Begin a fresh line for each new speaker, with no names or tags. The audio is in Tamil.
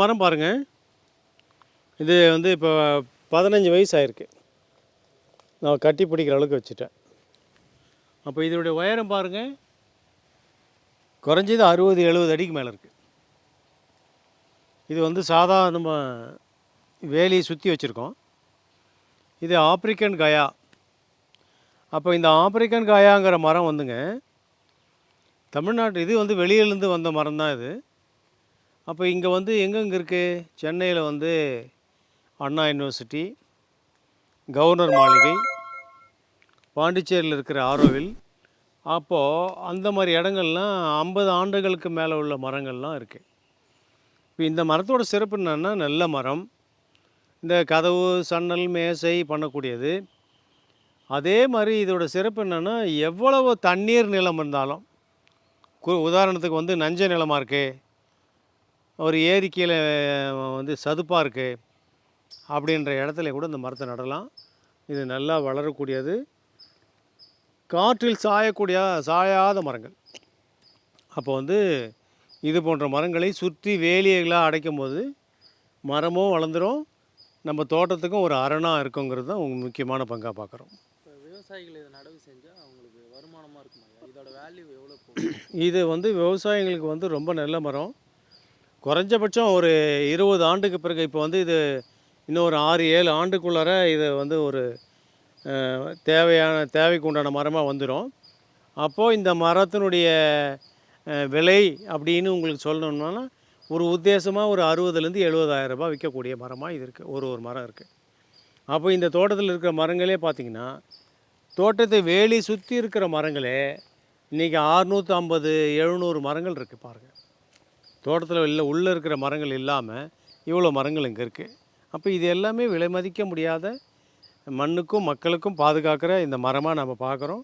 மரம் பாருங்கள் இது வந்து இப்போ பதினஞ்சு வயசு ஆயிருக்கு. நான் கட்டி பிடிக்கிற அளவுக்கு வச்சுட்டேன். அப்போ இதனுடைய உயரம் பாருங்கள் குறைஞ்சது அறுபது எழுபது அடிக்கு மேலே இருக்குது இது வந்து சாதா நம்ம வேலியை சுற்றி வச்சுருக்கோம். இது ஆப்பிரிக்கன் கயா. அப்போ இந்த ஆப்பிரிக்கன் காயாங்கிற மரம் வந்துங்க. தமிழ்நாட்டு இது வந்து வெளியிலேருந்து வந்த மரம் தான் இது. அப்போ இங்கே வந்து எங்கெங்கே இருக்குது சென்னையில் வந்து அண்ணா யூனிவர்சிட்டி கவர்னர் மாளிகை பாண்டிச்சேரியில் இருக்கிற ஆரோவில். அப்போது அந்த மாதிரி இடங்கள்லாம் ஐம்பது ஆண்டுகளுக்கு மேலே உள்ள மரங்கள்லாம் இருக்குது இப்போ இந்த மரத்தோட சிறப்பு என்னென்னா நல்ல மரம். இந்த கதவு சன்னல் மேசை பண்ணக்கூடியது. அதே மாதிரி இதோட சிறப்பு என்னென்னா எவ்வளவு தண்ணீர் நிலம் இருந்தாலும் கு- உதாரணத்துக்கு வந்து நஞ்ச நிலமாக இருக்குது ஒரு ஏரி கீழே வந்து சதுப்பாக இருக்குது அப்படின்ற இடத்துல கூட இந்த மரத்தை நடலாம். இது நல்லா வளரக்கூடியது. காற்றில் சாயக்கூடிய சாயாத மரங்கள். அப்போ வந்து இது போன்ற மரங்களை சுற்றி வேலியெல்லாம் அடைக்கும் போது மரமும் வளர்ந்துரும். நம்ம தோட்டத்துக்கும் ஒரு அரணாக இருக்குங்கிறது தான் முக்கியமான பங்காக பார்க்குறோம்
விவசாயிகள் இதை நடவு செஞ்சால் அவங்களுக்கு வருமானமாக இருக்குமா? இதோட வேல்யூ எவ்வளோ
இது வந்து விவசாயிங்களுக்கு வந்து ரொம்ப நல்ல மரம். குறைஞ்சபட்சம் ஒரு இருபது ஆண்டுக்கு பிறகு இப்போ வந்து இது இன்னும் ஒரு ஆறு ஏழு ஆண்டுக்குள்ளார இது வந்து ஒரு தேவையான தேவைக்கு உண்டான மரமாக வந்துடும் அப்போது இந்த மரத்தினுடைய விலை அப்படின்னு உங்களுக்கு சொல்லணும்னா ஒரு உத்தேசமாக ஒரு அறுபதுலேருந்து எழுபதாயிரம் ரூபாய் விற்கக்கூடிய மரமாக இது இருக்குது ஒரு ஒரு மரம் இருக்குது அப்போ இந்த தோட்டத்தில் இருக்கிற மரங்களே பார்த்திங்கன்னா தோட்டத்தை வேலி சுற்றி இருக்கிற மரங்களே இன்றைக்கி ஆறுநூற்றம்பது எழுநூறு மரங்கள் இருக்குது பாருங்கள் தோட்டத்தில் இல்லை உள்ளே இருக்கிற மரங்கள் இல்லாமல் இவ்வளோ மரங்கள் இங்கே இருக்குது அப்போ இது எல்லாமே விலை மதிக்க முடியாத மண்ணுக்கும் மக்களுக்கும் பாதுகாக்கிற இந்த மரமாக நம்ம பார்க்குறோம்